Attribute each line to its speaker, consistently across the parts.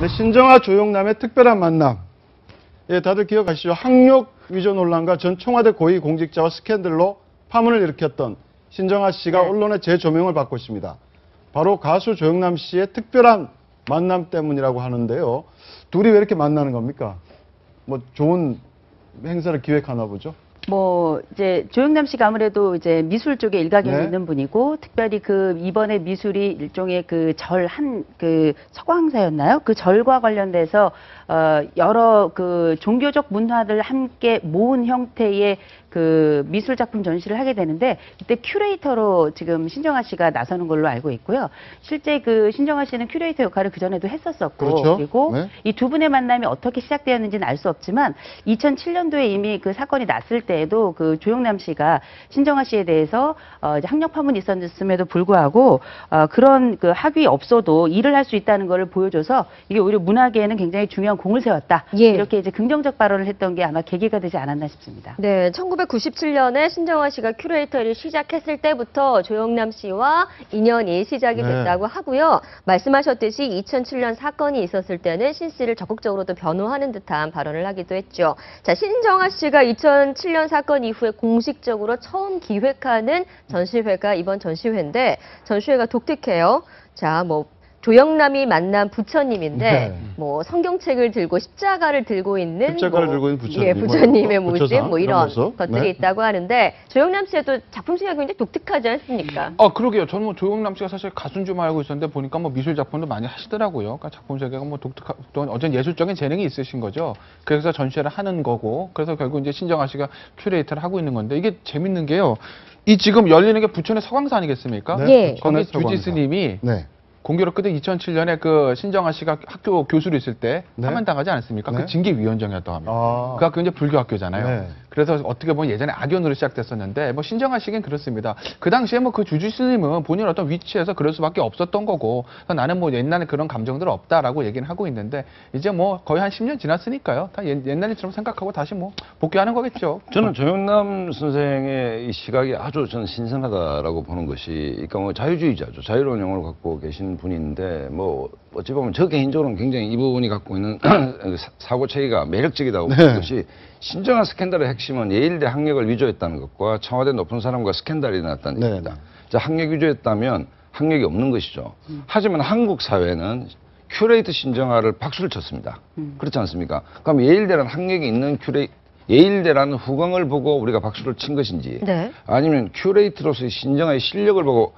Speaker 1: 네, 신정아 조영남의 특별한 만남. 예, 다들 기억하시죠? 학력 위조 논란과 전 청와대 고위 공직자와 스캔들로 파문을 일으켰던 신정아 씨가
Speaker 2: 네.
Speaker 1: 언론의 재조명을 받고 있습니다. 바로 가수 조영남 씨의 특별한 만남 때문이라고 하는데요. 둘이 왜 이렇게 만나는 겁니까? 뭐 좋은 행사를 기획하나 보죠?
Speaker 2: 뭐 이제 조영남 씨가 아무래도 이제 미술 쪽에 일가견이
Speaker 1: 네.
Speaker 2: 있는 분이고 특별히 그 이번에 미술이 일종의 그 절 한 그 서광사였나요? 그 절과 관련돼서 어 여러 그 종교적 문화들 함께 모은 형태의 그 미술 작품 전시를 하게 되는데 이때 큐레이터로 지금 신정아 씨가 나서는 걸로 알고 있고요. 실제 그 신정아 씨는 큐레이터 역할을 그 전에도 했었었고
Speaker 1: 그렇죠.
Speaker 2: 그리고
Speaker 1: 네.
Speaker 2: 이두 분의 만남이 어떻게 시작되었는지는 알 수 없지만 2007년도에 이미 그 사건이 났을 때 에도 그 조영남 씨가 신정아 씨에 대해서 어 이제 학력 파문이 있었음에도 불구하고 어 그런 그 학위 없어도 일을 할 수 있다는 것을 보여줘서 이게 오히려 문화계에는 굉장히 중요한 공을 세웠다.
Speaker 3: 예.
Speaker 2: 이렇게 이제 긍정적 발언을 했던 게 아마 계기가 되지 않았나 싶습니다.
Speaker 3: 네, 1997년에 신정아 씨가 큐레이터 를 시작했을 때부터 조영남 씨와 인연이 시작이
Speaker 1: 네.
Speaker 3: 됐다고 하고요. 말씀하셨듯이 2007년 사건이 있었을 때는 신 씨를 적극적으로 또 변호하는 듯한 발언을 하기도 했죠. 자, 신정아 씨가 2007년 사건 이후에 공식적으로 처음 기획하는 전시회가 이번 전시회인데 전시회가 독특해요. 자, 뭐 조영남이 만난 부처님인데
Speaker 1: 네.
Speaker 3: 뭐 성경책을 들고 십자가를 들고 있는
Speaker 1: 십자가를
Speaker 3: 뭐,
Speaker 1: 들고 있는 부처님,
Speaker 3: 예, 부처님의
Speaker 1: 뭐,
Speaker 3: 모습
Speaker 1: 부처상
Speaker 3: 뭐
Speaker 1: 이런
Speaker 3: 이런. 것들이
Speaker 1: 네.
Speaker 3: 있다고 하는데 조영남 씨의 또 작품 생각이 굉장히 독특하지 않습니까?
Speaker 4: 아, 그러게요. 저는 뭐 조영남 씨가 사실 가수인 줄 알고 있었는데 보니까 뭐 미술 작품도 많이 하시더라고요. 그러니까 작품 세계가 뭐 독특한, 또 어떤 예술적인 재능이 있으신 거죠. 그래서 전시회를 하는 거고, 그래서 결국 이제 신정아 씨가 큐레이터를 하고 있는 건데 이게 재밌는 게요. 이 지금 열리는 게 부천의 서광사 아니겠습니까?
Speaker 1: 네,
Speaker 3: 예.
Speaker 1: 부천의
Speaker 4: 거기
Speaker 1: 서광사.
Speaker 4: 주지스님이
Speaker 1: 네.
Speaker 4: 공교롭 그때 2007년에 그 신정아 씨가 학교 교수로 있을 때
Speaker 1: 네.
Speaker 4: 파면당하지 않았습니까?
Speaker 1: 네.
Speaker 4: 그 징계위원장이었다고 합니다.
Speaker 1: 아.
Speaker 4: 그 학교 이제 불교 학교잖아요.
Speaker 1: 네.
Speaker 4: 그래서 어떻게 보면 예전에 악연으로 시작됐었는데 뭐 신정아 씨긴 그렇습니다. 그 당시에 뭐 그 주주 스님은 본인 어떤 위치에서 그럴 수밖에 없었던 거고 나는 뭐 옛날에 그런 감정들 없다라고 얘기는 하고 있는데 이제 뭐 거의 한 10년 지났으니까요. 다 옛, 옛날처럼 생각하고 다시 뭐 복귀하는 거겠죠.
Speaker 5: 저는 조영남 선생의 이 시각이 아주 저는 신선하다라고 보는 것이, 그러니까 뭐 자유주의자죠. 자유로운 영혼을 갖고 계신 분인데, 뭐 어찌 보면 저 개 인적으로는 굉장히 이분이 갖고 있는 사- 사고 체계가 매력적이다고
Speaker 1: 네.
Speaker 5: 보는 것이 신정한 스캔들의 핵심은 예일대 학력을 위조했다는 것과 청와대 높은 사람과 스캔들이 일어났다는
Speaker 1: 네.
Speaker 5: 얘기입니다. 자, 학력 위조했다면 학력이 없는 것이죠. 하지만 한국 사회는 큐레이트 신정화를 박수를 쳤습니다. 그렇지 않습니까? 그럼 예일대라는 학력이 있는 큐레이 예일대라는 후광을 보고 우리가 박수를 친 것인지
Speaker 3: 네.
Speaker 5: 아니면 큐레이트로서의 신정화의 실력을 보고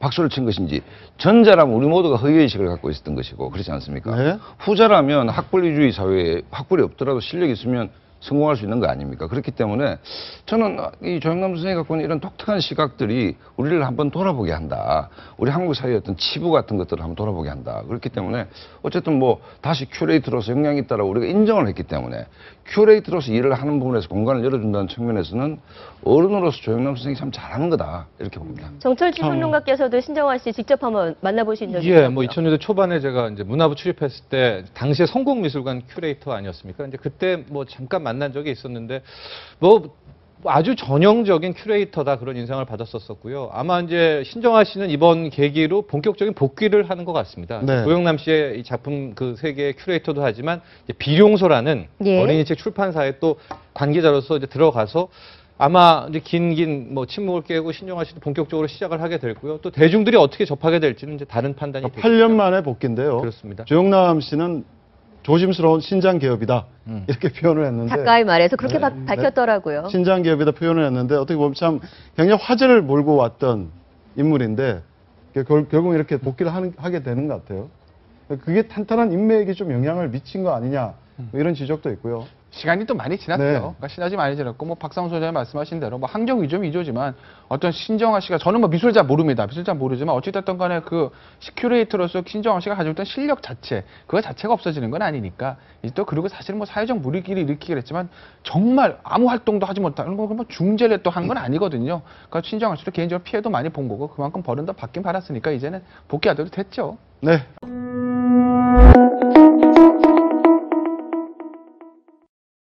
Speaker 5: 박수를 친 것인지 전자라면 우리 모두가 허위의식을 갖고 있었던 것이고 그렇지 않습니까?
Speaker 1: 네.
Speaker 5: 후자라면 학벌 위주의 사회에 학벌이 없더라도 실력이 있으면 성공할 수 있는 거 아닙니까? 그렇기 때문에 저는 이 조영남 선생이 갖고 있는 이런 독특한 시각들이 우리를 한번 돌아보게 한다. 우리 한국 사회의 어떤 치부 같은 것들을 한번 돌아보게 한다. 그렇기 때문에 어쨌든 뭐 다시 큐레이터로서 역량이 있다라고 우리가 인정을 했기 때문에 큐레이터로서 일을 하는 부분에서 공간을 열어준다는 측면에서는 어른으로서 조영남 선생이 참 잘하는 거다. 이렇게 봅니다.
Speaker 3: 정철지 평론가께서도 신정아 씨 직접 한번 만나보신 적이
Speaker 6: 예, 뭐
Speaker 3: 있어요.
Speaker 6: 2000년대 초반에 제가 이제 문화부 출입했을 때 당시에 성공미술관 큐레이터 아니었습니까? 이제 그때 뭐 잠깐 만난 적이 있었는데 뭐 아주 전형적인 큐레이터다 그런 인상을 받았었었고요. 아마 이제 신정아 씨는 이번 계기로 본격적인 복귀를 하는 것 같습니다.
Speaker 1: 네.
Speaker 6: 고영남 씨의 이 작품 그 세계의 큐레이터도 하지만 이제 비룡소라는
Speaker 3: 예.
Speaker 6: 어린이책 출판사에 또 관계자로서 이제 들어가서 아마 이제 긴긴 뭐 침묵을 깨고 신정아 씨도 본격적으로 시작을 하게 될고요. 또 대중들이 어떻게 접하게 될지는 이제 다른 판단이 되겠죠.
Speaker 1: 8년 만에 복귀인데요.
Speaker 6: 그렇습니다.
Speaker 1: 조영남 씨는 조심스러운 신장 기업이다
Speaker 6: 음.
Speaker 1: 이렇게 표현을 했는데
Speaker 3: 작가의 말에서 그렇게
Speaker 1: 네.
Speaker 3: 바- 밝혔더라고요.
Speaker 1: 신장 기업이다 표현을 했는데 어떻게 보면 참 굉장히 화제를 몰고 왔던 인물인데 결, 결국 이렇게 복귀를 하는, 하게 되는 것 같아요. 그게 탄탄한 인맥에 좀 영향을 미친 거 아니냐 뭐 이런 지적도 있고요.
Speaker 4: 시간이 또 많이 지났죠.
Speaker 1: 네.
Speaker 4: 그러니까 시간이 많이 지났고 뭐 박상훈 소장이 말씀하신 대로 뭐 학력 위조 위조지만 어떤 신정아 씨가 저는 뭐 미술 잘 모릅니다. 미술 잘 모르지만 어찌됐든 간에 그 큐레이터로서 신정아 씨가 가지고 있던 실력 자체 그거 자체가 없어지는 건 아니니까 이제 또 그리고 사실 뭐 사회적 물위기를 일으키긴 했지만 정말 아무 활동도 하지 못하는 거뭐 중재를 또 한 건 아니거든요. 그러니까 신정아 씨도 개인적으로 피해도 많이 본 거고 그만큼 벌은 더 받긴 받았으니까 이제는 복귀하도록 됐죠.
Speaker 1: 네.